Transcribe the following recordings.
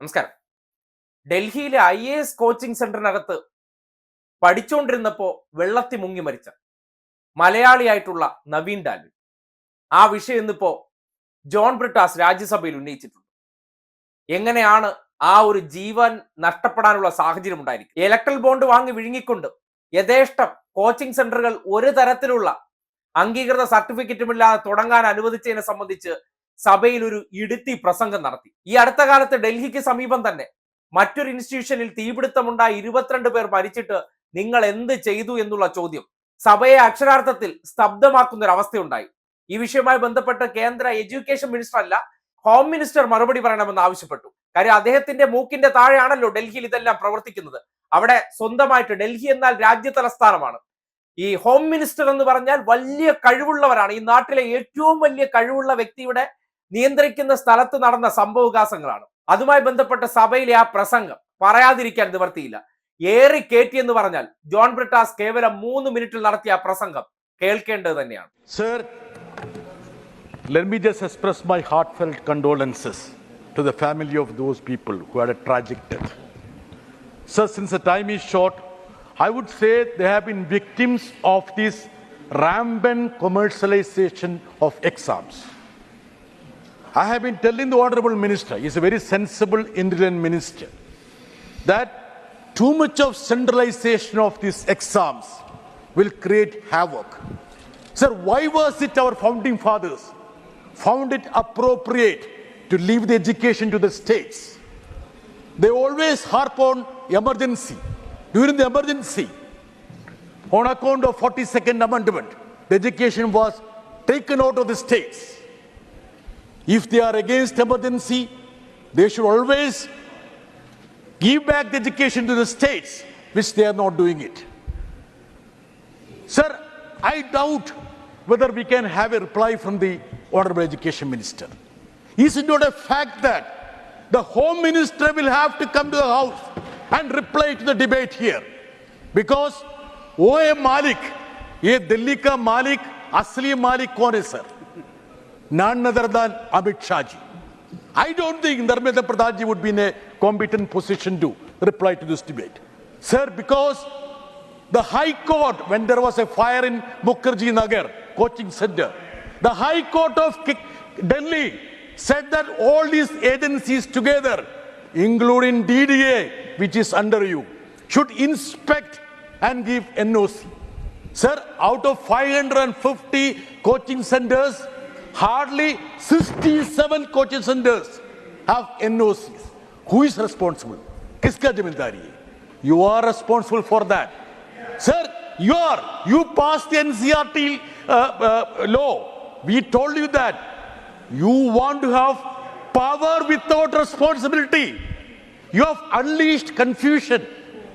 നമസ്കാരം. ഡൽഹിയിലെ I A S coaching സെന്ററിനകത്ത് പഠിച്ചുകൊണ്ടിരുന്നപ്പോൾ വെള്ളത്തി മുങ്ങി മരിച്ച മലയാളിയായിട്ടുള്ള നവീൻ ഡാൽവി ആ വിഷയം ഇന്നിപ്പോ ജോൺ ബ്രിട്ടാസ് രാജ്യസഭയിൽ ഉന്നയിച്ചിട്ടുണ്ട്. എങ്ങനെയാണ് ആ ഒരു ജീവൻ നഷ്ടപ്പെടാനുള്ള സാഹചര്യം ഉണ്ടായിരിക്കും ഇലക്ട്രൽ ബോണ്ട് വാങ്ങി വിഴുങ്ങിക്കൊണ്ട് യഥേഷ്ടം കോച്ചിങ് സെന്ററുകൾ ഒരു തരത്തിലുള്ള അംഗീകൃത സർട്ടിഫിക്കറ്റുമില്ലാതെ തുടങ്ങാൻ അനുവദിച്ചതിനെ സംബന്ധിച്ച് സഭയിൽ ഒരു ഇടുത്തി പ്രസംഗം നടത്തി. ഈ അടുത്ത കാലത്ത് ഡൽഹിക്ക് സമീപം തന്നെ മറ്റൊരു ഇൻസ്റ്റിറ്റ്യൂഷനിൽ തീപിടുത്തമുണ്ടായി ഇരുപത്തിരണ്ട് പേർ മരിച്ചിട്ട് നിങ്ങൾ എന്ത് ചെയ്തു എന്നുള്ള ചോദ്യം സഭയെ അക്ഷരാർത്ഥത്തിൽ സ്തബ്ധമാക്കുന്ന ഒരു അവസ്ഥയുണ്ടായി ഈ വിഷയവുമായി ബന്ധപ്പെട്ട് കേന്ദ്ര എഡ്യൂക്കേഷൻ മിനിസ്റ്റർ അല്ല ഹോം മിനിസ്റ്റർ മറുപടി പറയണമെന്ന് ആവശ്യപ്പെട്ടു. കാര്യം അദ്ദേഹത്തിന്റെ മൂക്കിന്റെ താഴെയാണല്ലോ ഡൽഹിയിൽ ഇതെല്ലാം പ്രവർത്തിക്കുന്നത്. അവിടെ സ്വന്തമായിട്ട് ഡൽഹി എന്നാൽ രാജ്യ തലസ്ഥാനമാണ് ഈ ഹോം മിനിസ്റ്റർ എന്ന് പറഞ്ഞാൽ വലിയ കഴിവുള്ളവരാണ്. ഈ നാട്ടിലെ ഏറ്റവും വലിയ കഴിവുള്ള വ്യക്തിയുടെ നിയന്ത്രിക്കുന്ന സ്ഥലത്ത് നടന്ന സംഭവവികാസങ്ങളാണ്. അതുമായി ബന്ധപ്പെട്ട സഭയിലെ ആ പ്രസംഗം പറയാതിരിക്കാൻ നിവർത്തിയില്ല. ഏറി കേറ്റി എന്ന് പറഞ്ഞാൽ ജോൺ ബ്രിട്ടാസ് കേവലം മൂന്ന് മിനിറ്റിൽ നടത്തിയ പ്രസംഗം കേൾക്കേണ്ടത് തന്നെയാണ്. Sir let me just express my heartfelt condolences to the family of those people who had a tragic death sir since the time is short I would say the have been victims of this rampant commercialisation of exams I have been telling the Honorable Minister, he's a very sensible, Indian minister, that too much of centralization of these exams will create havoc. Sir, why was it our founding fathers found it appropriate to leave the education to the states? They always harp on emergency. During the emergency, on account of 42nd Amendment, the education was taken out of the states. If they are against emergency, they should always give back the education to the states, which they are not doing it. Sir, I doubt whether we can have a reply from the Honorable Education Minister. Is it not a fact that the Home Minister will have to come to the House and reply to the debate here? Because O.M. Malik, ये दिल्ली का मालिक असली मालिक कौन है sir none other than Amit Shah ji. I don't think Dharmendra Pradhan ji would be in a competent position to reply to this debate. Sir, because the High Court, when there was a fire in Mukherjee Nagar coaching center, the High Court of Delhi said that all these agencies together, including DDA, which is under you, should inspect and give NOC. Sir, out of 550 coaching centers, hardly 67 coaching centers have NOCs. Who is responsible? Kiska Jamindari. You are responsible for that. Sir, you are. You passed the NCRT uh, uh, law. We told you that. You want to have power without responsibility. You have unleashed confusion,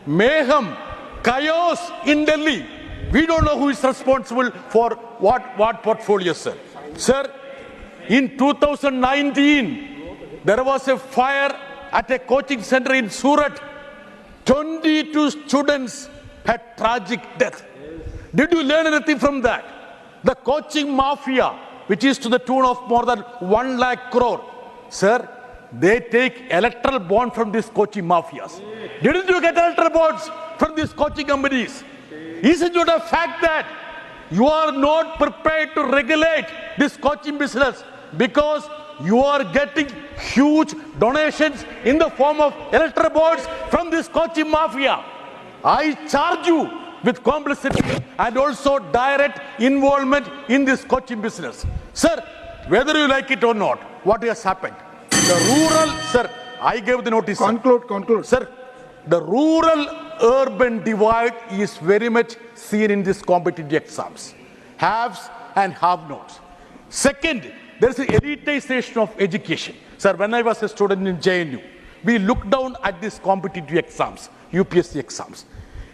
mayhem, chaos in Delhi. We don't know who is responsible for what, what portfolio, sir. Sir, in 2019, there was a fire at a coaching center in Surat. 22 students had tragic death. Did you learn anything from that? The coaching mafia, which is to the tune of more than 1 lakh crore. Sir, they take electoral bond from these coaching mafias. Didn't you get electoral bonds from these coaching companies? Isn't it a fact that you are not prepared to regulate this coaching business because you are getting huge donations in the form of electoral bonds from this coaching mafia? I charge you with complicity and also direct involvement in this coaching business. Sir, whether you like it or not, what has happened? The rural, sir, I gave the notice. sir. Conclude, conclude. Sir, the rural urban divide is very much seen in these competitive exams. Haves and have nots. Second, there is elitization of education. Sir, when I was a student in JNU, we looked down at these competitive exams, UPSC exams.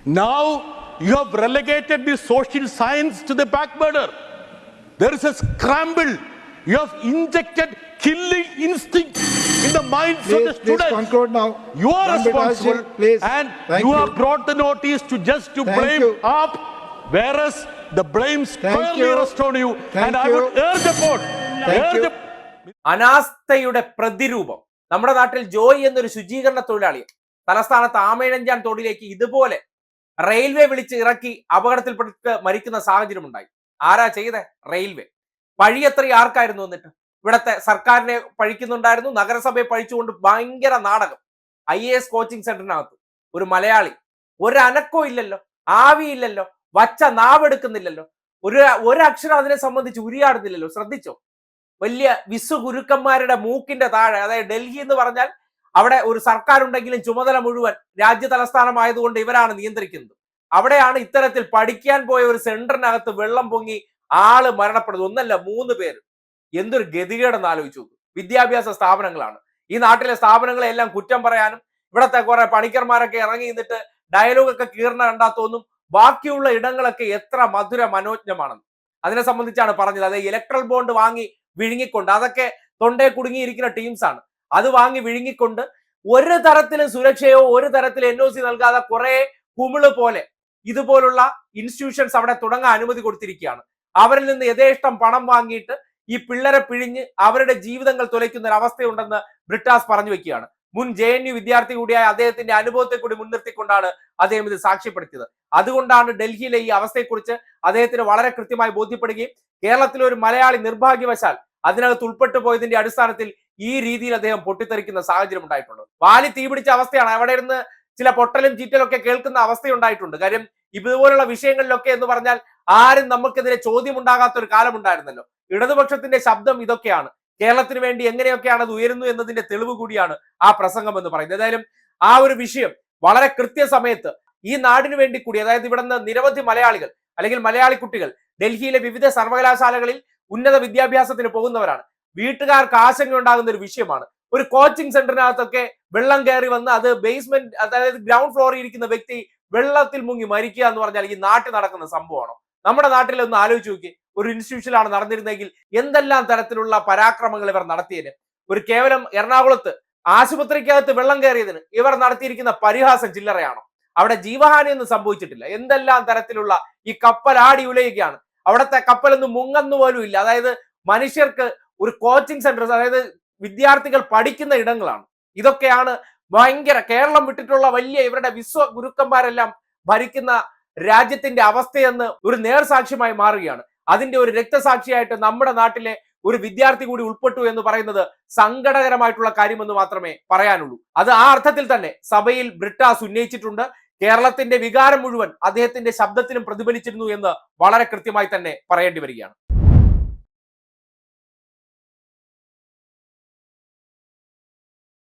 Now you have relegated the social science to the back burner. There is a scramble. You have injected killing instinct in the minds please, of the students. please conclude now. You are Ram responsible responsible, please. and Thank you you. have brought the notice to just to Thank blame you. up, whereas the blame squarely you. rests on you. Thank and you. I would urge upon, Thank urge you. up- അനാസ്ഥയുടെ പ്രതിരൂപം നമ്മുടെ നാട്ടിൽ ജോയ് എന്നൊരു ശുചീകരണ തൊഴിലാളി തലസ്ഥാനത്ത് ആമേഴഞ്ചാൻ തോടിലേക്ക് ഇതുപോലെ railway വിളിച്ച് ഇറക്കി അപകടത്തിൽപ്പെട്ട് മരിക്കുന്ന സാഹചര്യം ഉണ്ടായി ആരാ ചെയ്തേ റെയിൽവേ പഴിയത്ര ആർക്കായിരുന്നു എന്നിട്ട് ഇവിടത്തെ സർക്കാരിനെ പഴിക്കുന്നുണ്ടായിരുന്നു. നഗരസഭയെ പഴിച്ചുകൊണ്ട് ഭയങ്കര നാടകം. ഐ എ എസ് കോച്ചിങ് സെന്ററിനകത്ത് ഒരു മലയാളി. ഒരു അനക്കോ ഇല്ലല്ലോ. ആവിയില്ലല്ലോ. വച്ച നാവെടുക്കുന്നില്ലല്ലോ. ഒരു ഒരക്ഷരം അതിനെ സംബന്ധിച്ച് ഉരിയാടുന്നില്ലല്ലോ. ശ്രദ്ധിച്ചോ? വലിയ വിശ്വ ഗുരുക്കന്മാരുടെ മൂക്കിന്റെ താഴെ അതായത് ഡൽഹി എന്ന് പറഞ്ഞാൽ അവിടെ ഒരു സർക്കാർ ഉണ്ടെങ്കിലും ചുമതല മുഴുവൻ രാജ്യ തലസ്ഥാനമായതുകൊണ്ട് ഇവരാണ് നിയന്ത്രിക്കുന്നത്. അവിടെയാണ് ഇത്തരത്തിൽ പഠിക്കാൻ പോയ ഒരു സെന്ററിനകത്ത് വെള്ളം പൊങ്ങി ആൾ മരണപ്പെടുന്നത്. ഒന്നല്ല മൂന്ന് പേര്. എന്തൊരു ഗതികേടെന്ന് ആലോചിച്ചു വിദ്യാഭ്യാസ സ്ഥാപനങ്ങളാണ്. ഈ നാട്ടിലെ സ്ഥാപനങ്ങളെ എല്ലാം കുറ്റം പറയാനും ഇവിടത്തെ കുറെ പണിക്കർമാരൊക്കെ ഇറങ്ങി നിന്നിട്ട് ഡയലോഗൊക്കെ കീർണ കണ്ടാ ബാക്കിയുള്ള ഇടങ്ങളൊക്കെ എത്ര മധുര മനോജ്ഞമാണെന്ന്. അതിനെ സംബന്ധിച്ചാണ് പറഞ്ഞത്. അതായത് ഇലക്ട്രൽ ബോണ്ട് വാങ്ങി വിഴുങ്ങിക്കൊണ്ട് അതൊക്കെ തൊണ്ടേ കുടുങ്ങിയിരിക്കുന്ന ടീംസ് ആണ്. അത് വാങ്ങി വിഴുങ്ങിക്കൊണ്ട് ഒരു തരത്തിലും സുരക്ഷയോ ഒരു തരത്തിലും എൻ ഒ സി നൽകാതെ കുറെ കുമിൾ പോലെ ഇതുപോലുള്ള ഇൻസ്റ്റിറ്റ്യൂഷൻസ് അവിടെ തുടങ്ങാൻ അനുമതി കൊടുത്തിരിക്കുകയാണ്. അവരിൽ നിന്ന് യഥേഷ്ടം പണം വാങ്ങിയിട്ട് ഈ പിള്ളേരെ പിഴിഞ്ഞ് അവരുടെ ജീവിതങ്ങൾ തുലയ്ക്കുന്ന ഒരു അവസ്ഥയുണ്ടെന്ന് ബ്രിട്ടാസ് പറഞ്ഞു വെക്കുകയാണ്. മുൻ ജെ എൻ യു വിദ്യാർത്ഥി കൂടിയായ അദ്ദേഹത്തിന്റെ അനുഭവത്തെ കൂടി മുൻനിർത്തിക്കൊണ്ടാണ് അദ്ദേഹം ഇത് സാക്ഷ്യപ്പെടുത്തിയത്. അതുകൊണ്ടാണ് ഡൽഹിയിലെ ഈ അവസ്ഥയെക്കുറിച്ച് അദ്ദേഹത്തിന് വളരെ കൃത്യമായി ബോധ്യപ്പെടുകയും കേരളത്തിലെ ഒരു മലയാളി നിർഭാഗ്യവശാൽ അതിനകത്ത് ഉൾപ്പെട്ടു പോയതിന്റെ അടിസ്ഥാനത്തിൽ ഈ രീതിയിൽ അദ്ദേഹം പൊട്ടിത്തെറിക്കുന്ന സാഹചര്യം ഉണ്ടായിട്ടുള്ളത് വാലി തീപിടിച്ച അവസ്ഥയാണ്. അവിടെ ഇരുന്ന് ചില പൊട്ടലും ചീറ്റലും ഒക്കെ കേൾക്കുന്ന അവസ്ഥയുണ്ടായിട്ടുണ്ട്. കാര്യം ഇതുപോലുള്ള വിഷയങ്ങളിലൊക്കെ എന്ന് പറഞ്ഞാൽ ആരും നമുക്കെതിരെ ചോദ്യമുണ്ടാകാത്ത ഒരു കാലമുണ്ടായിരുന്നല്ലോ. ഇടതുപക്ഷത്തിന്റെ ശബ്ദം ഇതൊക്കെയാണ്. കേരളത്തിന് വേണ്ടി എങ്ങനെയൊക്കെയാണ് അത് ഉയരുന്നു എന്നതിന്റെ തെളിവ് കൂടിയാണ് ആ പ്രസംഗം എന്ന് പറയുന്നത്. ഏതായാലും ആ ഒരു വിഷയം വളരെ കൃത്യസമയത്ത് ഈ നാടിനു വേണ്ടി കൂടി അതായത് ഇവിടുന്ന് നിരവധി മലയാളികൾ അല്ലെങ്കിൽ മലയാളി കുട്ടികൾ ഡൽഹിയിലെ വിവിധ സർവകലാശാലകളിൽ ഉന്നത വിദ്യാഭ്യാസത്തിന് പോകുന്നവരാണ്. വീട്ടുകാർക്ക് ആശങ്ക ഉണ്ടാകുന്ന ഒരു വിഷയമാണ്. ഒരു കോച്ചിങ് സെന്ററിനകത്തൊക്കെ വെള്ളം കയറി വന്ന് അത് ബേസ്മെന്റ് അതായത് ഗ്രൗണ്ട് ഫ്ലോറിൽ ഇരിക്കുന്ന വ്യക്തി വെള്ളത്തിൽ മുങ്ങി മരിക്കുക എന്ന് പറഞ്ഞാൽ ഈ നാട്ടിൽ നടക്കുന്ന സംഭവമാണോ? നമ്മുടെ നാട്ടിൽ ഒന്ന് ആലോചിച്ച് നോക്കി. ഒരു ഇൻസ്റ്റിറ്റ്യൂഷനിലാണ് നടന്നിരുന്നെങ്കിൽ എന്തെല്ലാം തരത്തിലുള്ള പരാക്രമങ്ങൾ ഇവർ നടത്തിയതിന് ഒരു കേവലം എറണാകുളത്ത് ആശുപത്രിക്കകത്ത് വെള്ളം കയറിയതിന് ഇവർ നടത്തിയിരിക്കുന്ന പരിഹാസം ചില്ലറയാണോ? അവിടെ ജീവഹാനിയൊന്നും സംഭവിച്ചിട്ടില്ല. എന്തെല്ലാം തരത്തിലുള്ള ഈ കപ്പൽ ആടി ഉലയുകയാണ്? അവിടുത്തെ കപ്പലൊന്നും മുങ്ങന്നു പോലും ഇല്ല. അതായത് മനുഷ്യർക്ക് ഒരു കോച്ചിങ് സെന്റർ അതായത് വിദ്യാർത്ഥികൾ പഠിക്കുന്ന ഇടങ്ങളാണ്. ഇതൊക്കെയാണ് ഭയങ്കര കേരളം വിട്ടിട്ടുള്ള വലിയ ഇവരുടെ വിശ്വ ഗുരുക്കന്മാരെല്ലാം ഭരിക്കുന്ന രാജ്യത്തിന്റെ അവസ്ഥയെന്ന് ഒരു നേർസാക്ഷ്യമായി മാറുകയാണ്. അതിന്റെ ഒരു രക്തസാക്ഷിയായിട്ട് നമ്മുടെ നാട്ടിലെ ഒരു വിദ്യാർത്ഥി കൂടി ഉൾപ്പെട്ടു എന്ന് പറയുന്നത് സങ്കടകരമായിട്ടുള്ള കാര്യമെന്ന് മാത്രമേ പറയാനുള്ളൂ. അത് ആ അർത്ഥത്തിൽ തന്നെ സഭയിൽ ബ്രിട്ടാസ് ഉന്നയിച്ചിട്ടുണ്ട്. കേരളത്തിന്റെ വികാരം മുഴുവൻ അദ്ദേഹത്തിന്റെ ശബ്ദത്തിലും പ്രതിഫലിച്ചിരുന്നു എന്ന് വളരെ കൃത്യമായി തന്നെ പറയേണ്ടി വരികയാണ്.